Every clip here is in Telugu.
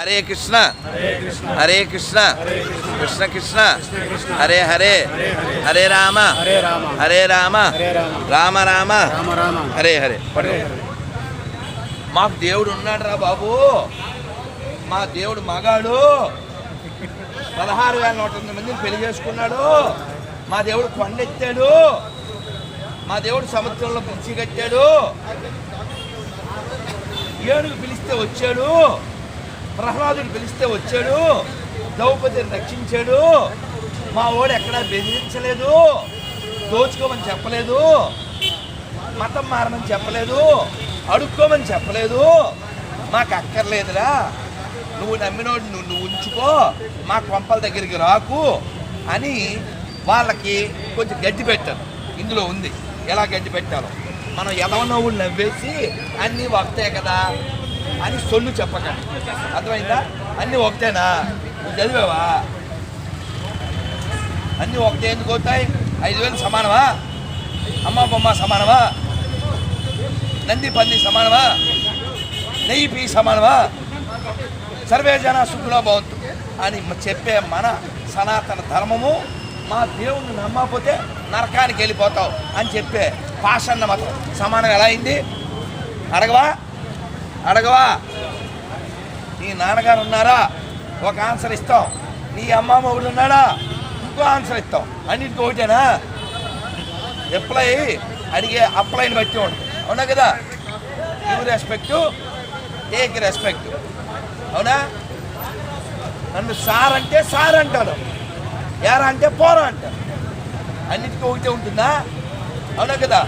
హరే కృష్ణ. హరే కృష్ణ. కృష్ణ కృష్ణ. హరే హరే. హరే రామ. హరే రామ. రామ రామ. హరే హరే. పట్టుకో. మాకు దేవుడు ఉన్నాడు రా బాబు. మా దేవుడు మగాడు. పదహారు వేల నూట ఎనిమిది మందిని పెళ్ళి చేసుకున్నాడు. మా దేవుడు కొండెత్తాడు. మా దేవుడు సముద్రంలో పిలిచి కట్టాడు. ఏడుగు పిలిస్తే వచ్చాడు. ప్రహ్లాదుడు పిలిస్తే వచ్చాడు. ద్రౌపదిని రక్షించాడు. మా వాడు ఎక్కడా బెదిరించలేదు. దోచుకోమని చెప్పలేదు. మతం మారమని చెప్పలేదు. అడుక్కోమని చెప్పలేదు. మాకు అక్కర్లేదురా. నువ్వు నమ్మినోడు నువ్వు ఉంచుకో. మా కొంపల దగ్గరికి రాకు అని వాళ్ళకి కొంచెం గడ్డి పెట్టాను. ఇందులో ఉంది. ఎలా గడ్డి పెట్టాలో. మనం ఎదవనవ్వులు నవ్వేసి అన్నీ వస్తాయి కదా. అని సొల్లు చెప్పకండి. అర్థమైందా? అన్నీ ఒకటేనా? నువ్వు చదివావా? అన్నీ ఒకటే ఎందుకు అవుతాయి? ఐదు వేలు సమానమా? అమ్మ బొమ్మ సమానమా? నంది పంది సమానమా? నెయ్యి పీ సమానమా? సర్వే జన సుఖులో భవంతు అని చెప్పే మన సనాతన ధర్మము మా దేవుణ్ణి నమ్మకపోతే నరకానికి వెళ్ళిపోతావు అని చెప్పే పాషన్న మతం. సమానంగా ఎలా అయింది? అడగవా? అడగవా? నీ నాన్నగారు ఉన్నారా? ఒక ఆన్సర్ ఇస్తాం. నీ అమ్మ మొగుడు ఉన్నాడా? ఇంకో ఆన్సర్ ఇస్తాం. అన్నిటికీ ఒకటేనా? ఎప్లై అడిగే అప్లైని బట్టి ఉంటుంది. అవునా కదా? గివ్ రెస్పెక్ట్ టేక్ రెస్పెక్ట్ అవునా? నన్ను సార్ అంటే సార్ అంటాడు ఏరా అంటే పోరా అంటారు. అన్నిటికీ ఒకటే ఉంటుందా? అవునా కదా?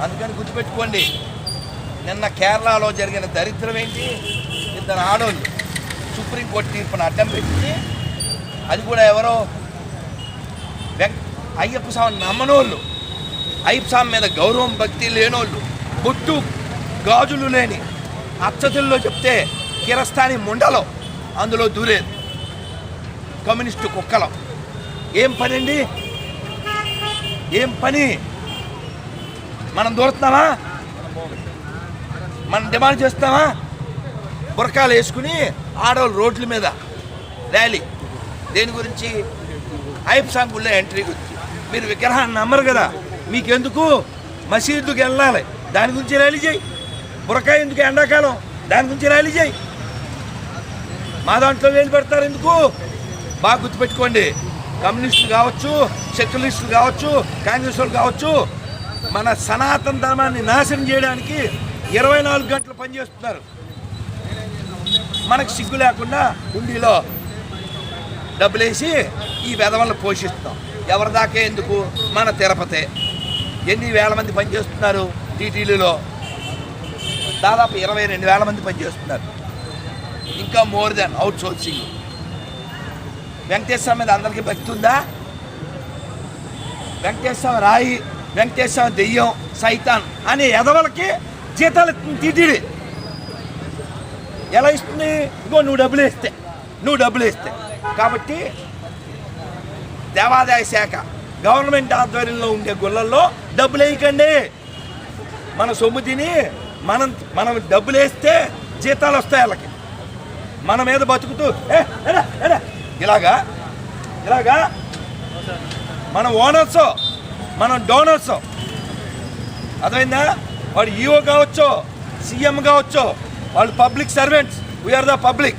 అందుకని గుర్తుపెట్టుకోండి. నిన్న కేరళలో జరిగిన దరిద్రం ఏంటి? ఇద్దరు ఆడోళ్ళు సుప్రీంకోర్టు తీర్పును అడ్డం పెట్టి అది కూడా ఎవరో వెంక అయ్యప్ప స్వామి నమ్మనోళ్ళు. అయ్యప్ప స్వామి మీద గౌరవం భక్తి లేనోళ్ళు. బొట్టు గాజులు లేని అచ్చతుల్లో చెప్తే కిరస్థాని ముండలో అందులో దూరేది. కమ్యూనిస్టు కుక్కలం. ఏం పని అండి ఏం పని? మనం దూరుతున్నామా? మనం డిమాండ్ చేస్తామా? బురకాలు వేసుకుని ఆడవాళ్ళు రోడ్ల మీద ర్యాలీ. దేని గురించి? ఐప్ సాంగుల్లో ఎంట్రీ గురించి. మీరు విగ్రహాన్ని నమ్మరు కదా. మీకెందుకు? మసీదుకి వెళ్ళాలి. దాని గురించి ర్యాలీ చేయి. బురకాయ ఎందుకు ఎండాకాలం? దాని గురించి ర్యాలీ చేయి. మా దాంట్లో వేలు పెడతారు ఎందుకు? బాగా గుర్తుపెట్టుకోండి. కమ్యూనిస్టులు కావచ్చు సెక్యులరిస్టులు కావచ్చు కాంగ్రెస్ వాళ్ళు కావచ్చు మన సనాతన ధర్మాన్ని నాశనం చేయడానికి ఇరవై నాలుగు గంటలు పనిచేస్తున్నారు. మనకు సిగ్గు లేకుండా హుండీలో డబ్బులేసి ఈ వెధవలను పోషిస్తాం ఎవరిదాకే ఎందుకు? మన తిరుపతి. ఎన్ని వేల మంది పనిచేస్తున్నారు టీటీడీలో? దాదాపు ఇరవై రెండు వేల మంది పనిచేస్తున్నారు. ఇంకా more than outsourcing Venkateswara మీద అందరికీ భక్తి ఉందా? వెంకటేశ్వర రాయి వెంకటేశ్వర దెయ్యం సైతాన్ అనే ఎదవలకి జీతాలు ఇస్తుంది టీటీడీ ఎలా ఇస్తుంది? ఇదిగో నువ్వు డబ్బులు ఇస్తే. నువ్వు డబ్బులు ఇస్తే. కాబట్టి దేవాదాయ శాఖ గవర్నమెంట్ ఆధ్వర్యంలో ఉండే గుళ్ళల్లో డబ్బులు వేయకండి. మన సొమ్ము తిని మనం మనం డబ్బులు వేస్తే జీతాలు వస్తాయి వాళ్ళకి. మన మీద బతుకుతూ ఇలాగా ఇలాగా మనం ఓనర్స్ మనం డోనర్స్. అర్థమైందా? వాడు ఈఓ కావచ్చో సీఎం కావచ్చో వాళ్ళు public servants we are the public